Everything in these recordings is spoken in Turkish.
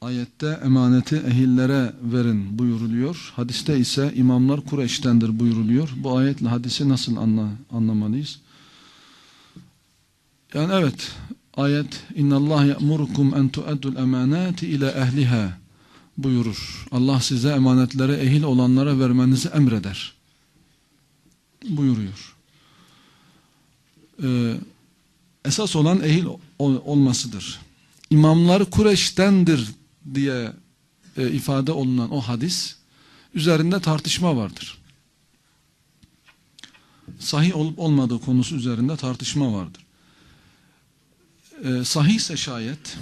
Ayette emaneti ehillere verin buyuruluyor. Hadiste ise imamlar Kureyş'tendir buyuruluyor. Bu ayetle hadisi nasıl anla, anlamalıyız? Yani evet ayet İnnallâh ya'murukum en tu'addul emanati ila ehliha buyurur. Allah size emanetleri ehil olanlara vermenizi emreder. Buyuruyor. Ee, esas olan ehil ol- olmasıdır. İmamlar Kureş'tendir diye e, ifade olunan o hadis üzerinde tartışma vardır. Sahih olup olmadığı konusu üzerinde tartışma vardır. E, sahihse şayet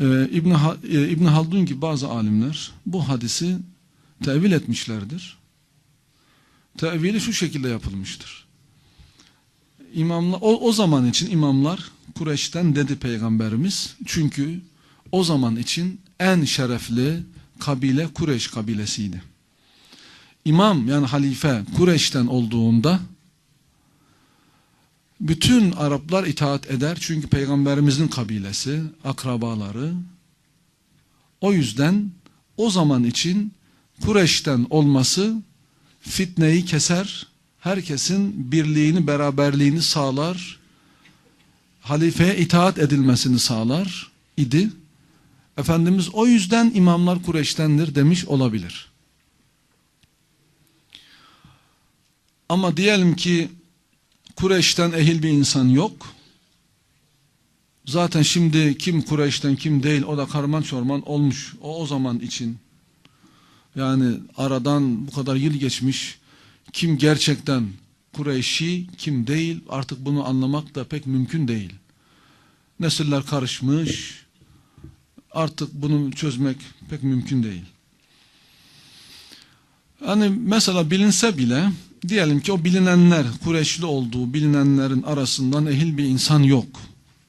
e, İbn, e, İbn Haldun gibi bazı alimler bu hadisi tevil etmişlerdir. Tevili şu şekilde yapılmıştır. İmamlar, o, o zaman için imamlar Kureyş'ten dedi peygamberimiz. Çünkü o zaman için en şerefli kabile Kureyş kabilesiydi. İmam yani halife Kureyş'ten olduğunda bütün Araplar itaat eder. Çünkü peygamberimizin kabilesi, akrabaları. O yüzden o zaman için Kureyş'ten olması fitneyi keser, herkesin birliğini, beraberliğini sağlar, halifeye itaat edilmesini sağlar idi. Efendimiz o yüzden imamlar Kureyş'tendir demiş olabilir. Ama diyelim ki Kureyş'ten ehil bir insan yok. Zaten şimdi kim Kureyş'ten kim değil o da karman çorman olmuş. O o zaman için. Yani aradan bu kadar yıl geçmiş. Kim gerçekten Kureyşi kim değil artık bunu anlamak da pek mümkün değil. Nesiller karışmış. Artık bunu çözmek pek mümkün değil. Hani mesela bilinse bile diyelim ki o bilinenler Kureyşli olduğu bilinenlerin arasından ehil bir insan yok.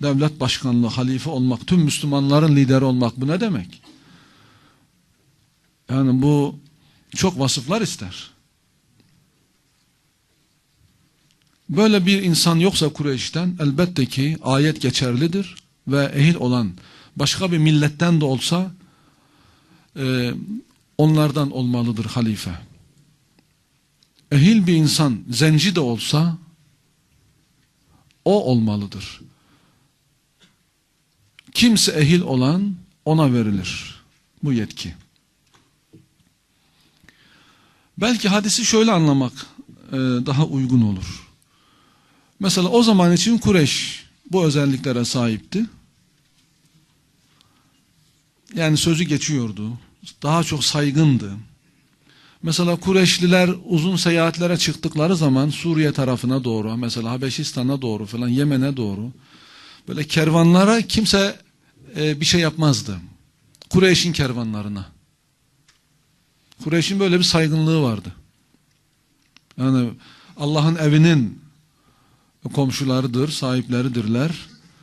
Devlet başkanlığı, halife olmak, tüm Müslümanların lideri olmak bu ne demek? Yani bu çok vasıflar ister. Böyle bir insan yoksa Kureyş'ten elbette ki ayet geçerlidir ve ehil olan başka bir milletten de olsa e, onlardan olmalıdır halife. Ehil bir insan zenci de olsa o olmalıdır. Kimse ehil olan ona verilir bu yetki. Belki hadisi şöyle anlamak e, daha uygun olur. Mesela o zaman için Kureyş bu özelliklere sahipti. Yani sözü geçiyordu. Daha çok saygındı. Mesela Kureyşliler uzun seyahatlere çıktıkları zaman Suriye tarafına doğru, mesela Habeşistan'a doğru falan, Yemen'e doğru böyle kervanlara kimse e, bir şey yapmazdı. Kureyş'in kervanlarına. Kureyş'in böyle bir saygınlığı vardı. Yani Allah'ın evinin komşularıdır, sahipleridirler,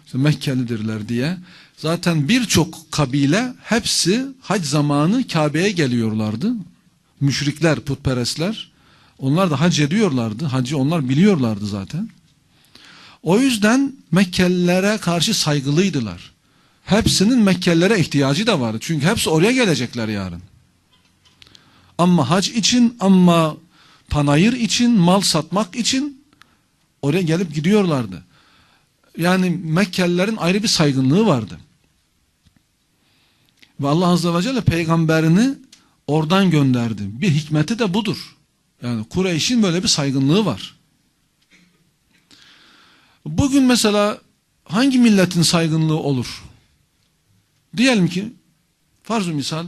işte Mekkelidirler diye. Zaten birçok kabile hepsi hac zamanı Kabe'ye geliyorlardı. Müşrikler, putperestler. Onlar da hac ediyorlardı. Hacı onlar biliyorlardı zaten. O yüzden Mekkelilere karşı saygılıydılar. Hepsinin Mekkelilere ihtiyacı da vardı. Çünkü hepsi oraya gelecekler yarın. Ama hac için, ama panayır için, mal satmak için oraya gelip gidiyorlardı. Yani Mekkelilerin ayrı bir saygınlığı vardı. Ve Allah Azze ve Celle peygamberini oradan gönderdi. Bir hikmeti de budur. Yani Kureyş'in böyle bir saygınlığı var. Bugün mesela hangi milletin saygınlığı olur? Diyelim ki farz-ı misal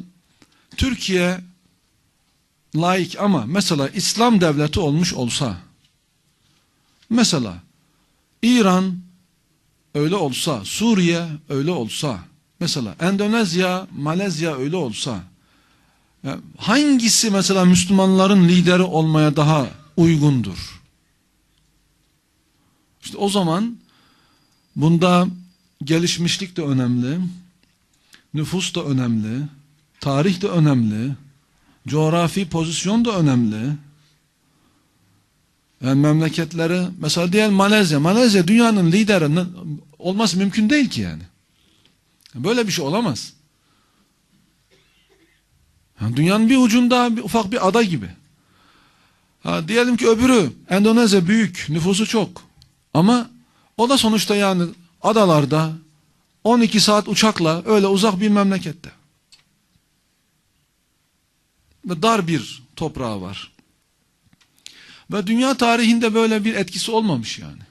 Türkiye laik ama mesela İslam devleti olmuş olsa mesela İran öyle olsa, Suriye öyle olsa, mesela Endonezya, Malezya öyle olsa, hangisi mesela Müslümanların lideri olmaya daha uygundur? İşte o zaman bunda gelişmişlik de önemli, nüfus da önemli, tarih de önemli, coğrafi pozisyon da önemli. Yani memleketleri mesela diyelim Malezya. Malezya dünyanın lideri olması mümkün değil ki yani. Böyle bir şey olamaz. Ha, Dünyanın bir ucunda bir, ufak bir ada gibi. Ha, diyelim ki öbürü Endonezya büyük, nüfusu çok. Ama o da sonuçta yani adalarda 12 saat uçakla öyle uzak bir memlekette. Dar bir toprağı var. Ve dünya tarihinde böyle bir etkisi olmamış yani.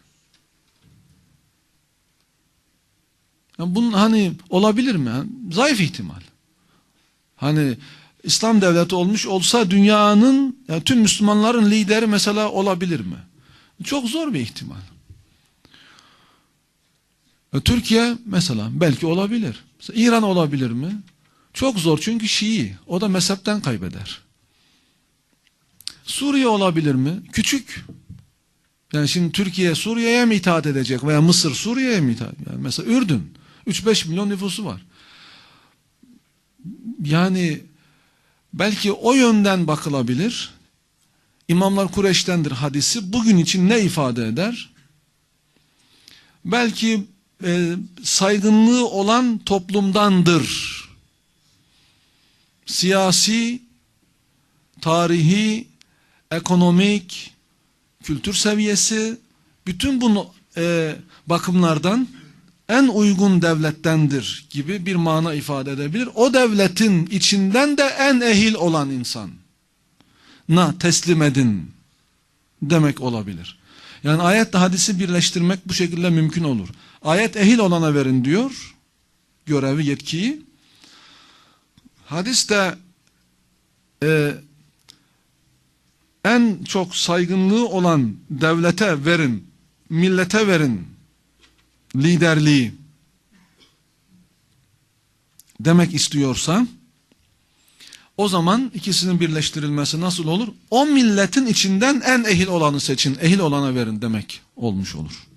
yani bunun hani olabilir mi? Zayıf ihtimal. Hani İslam devleti olmuş olsa dünyanın yani tüm Müslümanların lideri mesela olabilir mi? Çok zor bir ihtimal. E, Türkiye mesela belki olabilir. Mesela İran olabilir mi? Çok zor çünkü Şii. O da mezhepten kaybeder. Suriye olabilir mi? Küçük. Yani şimdi Türkiye Suriye'ye mi itaat edecek veya Mısır Suriye'ye mi itaat Yani mesela Ürdün 3-5 milyon nüfusu var. Yani belki o yönden bakılabilir. İmamlar Kureş'tendir hadisi bugün için ne ifade eder? Belki e, saygınlığı olan toplumdandır. Siyasi, tarihi, ekonomik, kültür seviyesi, bütün bunu e, bakımlardan en uygun devlettendir gibi bir mana ifade edebilir. O devletin içinden de en ehil olan insan na teslim edin demek olabilir. Yani ayetle hadisi birleştirmek bu şekilde mümkün olur. Ayet ehil olana verin diyor görevi, yetkiyi. Hadis de e, en çok saygınlığı olan devlete verin, millete verin liderliği demek istiyorsa o zaman ikisinin birleştirilmesi nasıl olur? O milletin içinden en ehil olanı seçin, ehil olana verin demek olmuş olur.